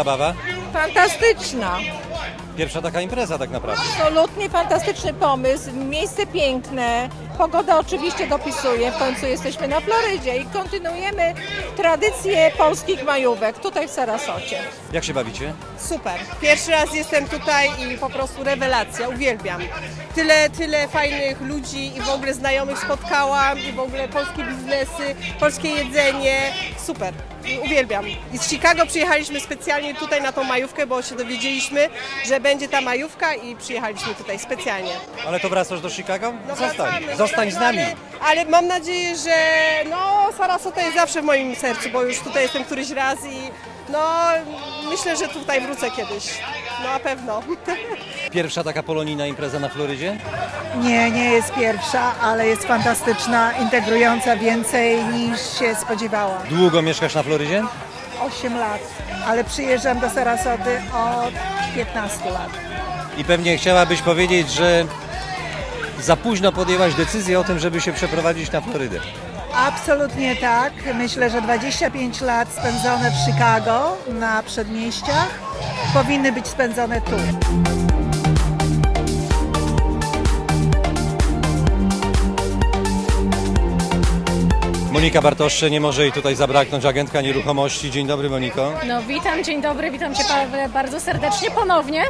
Zabawa? Fantastyczna. Pierwsza taka impreza tak naprawdę. Absolutnie fantastyczny pomysł. Miejsce piękne. Pogoda oczywiście dopisuje. W końcu jesteśmy na Florydzie i kontynuujemy tradycję polskich majówek tutaj w Sarasocie. Jak się bawicie? Super. Pierwszy raz jestem tutaj i po prostu rewelacja, uwielbiam. Tyle, tyle fajnych ludzi i w ogóle znajomych spotkałam i w ogóle polskie biznesy, polskie jedzenie. Super. Uwielbiam. I z Chicago przyjechaliśmy specjalnie tutaj na tą majówkę, bo się dowiedzieliśmy, że będzie ta majówka i przyjechaliśmy tutaj specjalnie. Ale to wracasz do Chicago? No Zostań, wracamy, zostań z nami. Ale, mam nadzieję, że no Sarasota jest zawsze w moim sercu, bo już tutaj jestem któryś raz i no myślę, że tutaj wrócę kiedyś. No na pewno. Pierwsza taka polonijna impreza na Florydzie? Nie, nie jest pierwsza, ale jest fantastyczna, integrująca więcej niż się spodziewałam. Długo mieszkasz na Florydzie? 8 lat, ale przyjeżdżam do Sarasoty od 15 lat. I pewnie chciałabyś powiedzieć, że za późno podjęłaś decyzję o tym, żeby się przeprowadzić na Florydę. Absolutnie tak. Myślę, że 25 lat spędzone w Chicago na przedmieściach powinny być spędzone tu. Monika Bartoszcze, nie może jej tutaj zabraknąć, agentka nieruchomości. Dzień dobry Moniko. No witam, dzień dobry, witam Cię Pawle bardzo serdecznie ponownie.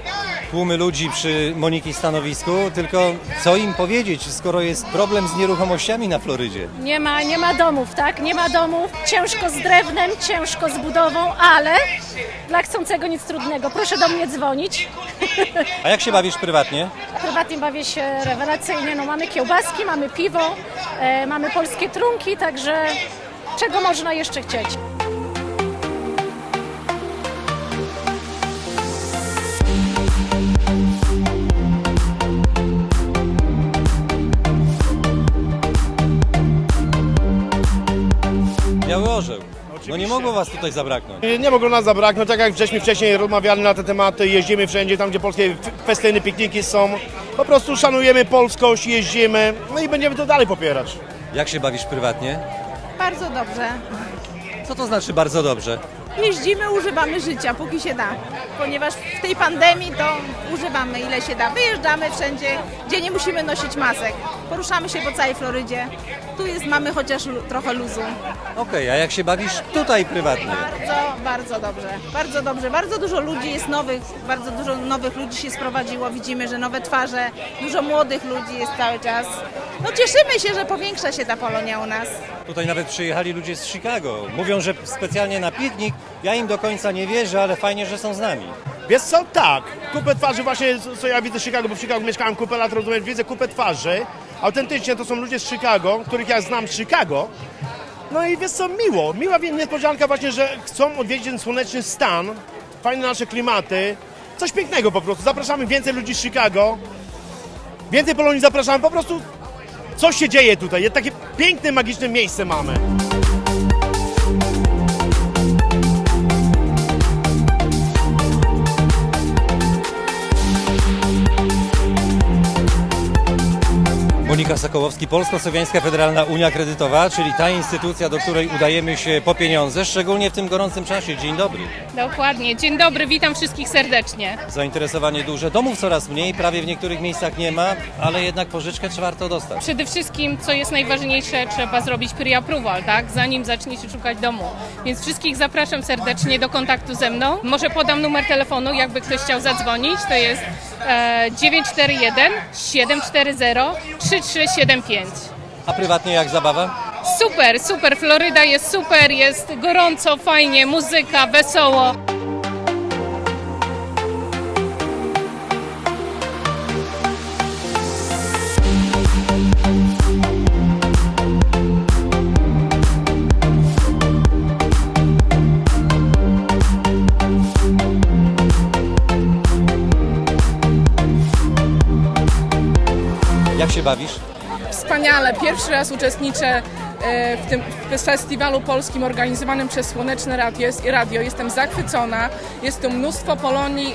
Tłumy ludzi przy Moniki stanowisku, tylko co im powiedzieć, skoro jest problem z nieruchomościami na Florydzie? Nie ma, nie ma domów, tak? Nie ma domów, ciężko z drewnem, ciężko z budową, ale dla chcącego nic trudnego. Proszę do mnie dzwonić. A jak się bawisz prywatnie? Prywatnie bawię się rewelacyjnie, no mamy kiełbaski, mamy piwo, e, mamy polskie trunki, także czego można jeszcze chcieć? Orzeł. No nie mogło was tutaj zabraknąć. Nie mogło nas zabraknąć, tak jak żeśmy wcześniej rozmawiali na te tematy, jeździmy wszędzie tam, gdzie polskie festyny, pikniki są. Po prostu szanujemy polskość, jeździmy, no i będziemy to dalej popierać. Jak się bawisz prywatnie? Bardzo dobrze. Co to znaczy bardzo dobrze? Jeździmy, używamy życia, póki się da. Ponieważ w tej pandemii to używamy ile się da. Wyjeżdżamy wszędzie, gdzie nie musimy nosić masek. Poruszamy się po całej Florydzie. Tu jest, mamy chociaż lu- trochę luzu. Okej, a jak się bawisz tutaj prywatnie? Bardzo, bardzo dobrze. Bardzo dobrze. Bardzo dużo ludzi jest nowych, bardzo dużo nowych ludzi się sprowadziło. Widzimy, że nowe twarze, dużo młodych ludzi jest cały czas. No cieszymy się, że powiększa się ta Polonia u nas. Tutaj nawet przyjechali ludzie z Chicago. Mówią, że specjalnie na piknik. Ja im do końca nie wierzę, ale fajnie, że są z nami. Wiesz co, tak, kupę twarzy właśnie, co ja widzę w Chicago, bo w Chicago mieszkałem kupę lat, rozumiesz, widzę kupę twarzy. Autentycznie to są ludzie z Chicago, których ja znam z Chicago. No i wiesz co, miło, miła niespodzianka właśnie, że chcą odwiedzić ten słoneczny stan, fajne nasze klimaty, coś pięknego po prostu. Zapraszamy więcej ludzi z Chicago, więcej Polonii zapraszamy, po prostu coś się dzieje tutaj, takie piękne, magiczne miejsce mamy. Monika Sokołowski, Polsko-Słowiańska Federalna Unia Kredytowa, czyli ta instytucja, do której udajemy się po pieniądze, szczególnie w tym gorącym czasie. Dzień dobry. Dokładnie. Dzień dobry, witam wszystkich serdecznie. Zainteresowanie duże. Domów coraz mniej, prawie w niektórych miejscach nie ma, ale jednak pożyczkę trzeba warto dostać. Przede wszystkim, co jest najważniejsze, trzeba zrobić pre-approval, tak? Zanim zaczniecie szukać domu. Więc wszystkich zapraszam serdecznie do kontaktu ze mną. Może podam numer telefonu, jakby ktoś chciał zadzwonić. To jest 941 740 3375. A prywatnie jak zabawa? Super, super. Floryda jest super, jest gorąco, fajnie, muzyka, wesoło. Się bawisz? Wspaniale. Pierwszy raz uczestniczę e, w tym festiwalu polskim organizowanym przez Słoneczne Radio. Radio. Jestem zachwycona. Jest tu mnóstwo Polonii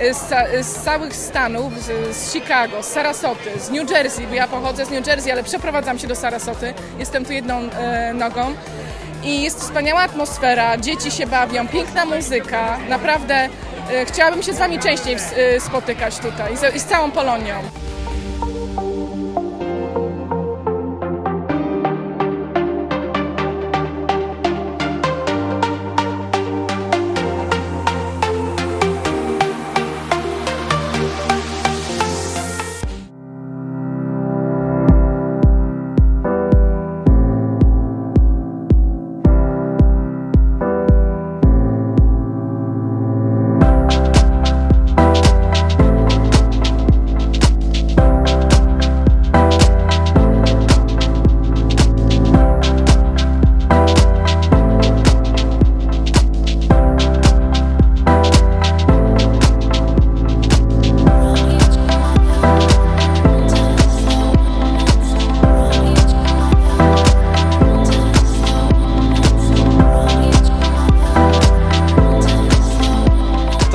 e, e, z, ca- z całych stanów, z, Chicago, z Sarasoty, z New Jersey, bo ja pochodzę z New Jersey, ale przeprowadzam się do Sarasoty. Jestem tu jedną e, nogą. i jest wspaniała atmosfera, dzieci się bawią, piękna muzyka. Naprawdę e, chciałabym się z Wami częściej spotykać tutaj i z całą Polonią.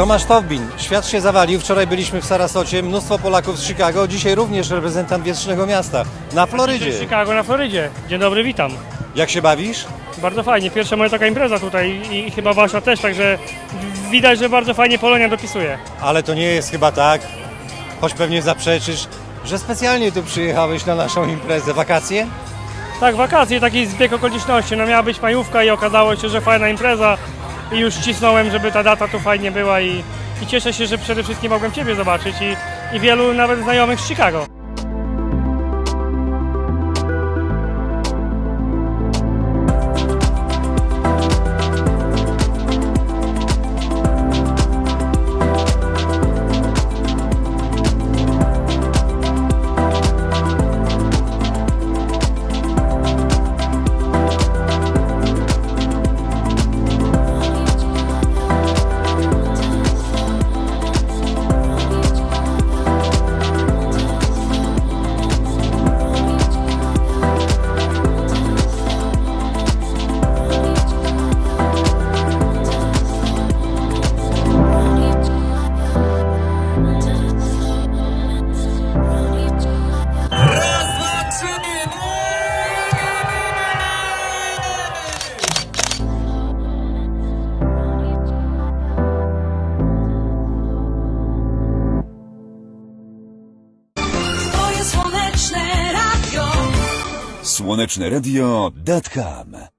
Tomasz Towbin, świat się zawalił. Wczoraj byliśmy w Sarasocie, mnóstwo Polaków z Chicago, dzisiaj również reprezentant wietrznego miasta na Florydzie. Chicago na Florydzie. Dzień dobry, witam. Jak się bawisz? Bardzo fajnie. Pierwsza moja taka impreza tutaj i chyba wasza też, także widać, że bardzo fajnie Polonia dopisuje. Ale to nie jest chyba tak, choć pewnie zaprzeczysz, że specjalnie tu przyjechałeś na naszą imprezę. Wakacje? Tak, wakacje, taki zbieg okoliczności. No miała być majówka i okazało się, że fajna impreza i już cisnąłem, żeby ta data tu fajnie była i, i cieszę się, że przede wszystkim mogłem Ciebie zobaczyć i, i wielu nawet znajomych z Chicago. Słoneczne Radio.com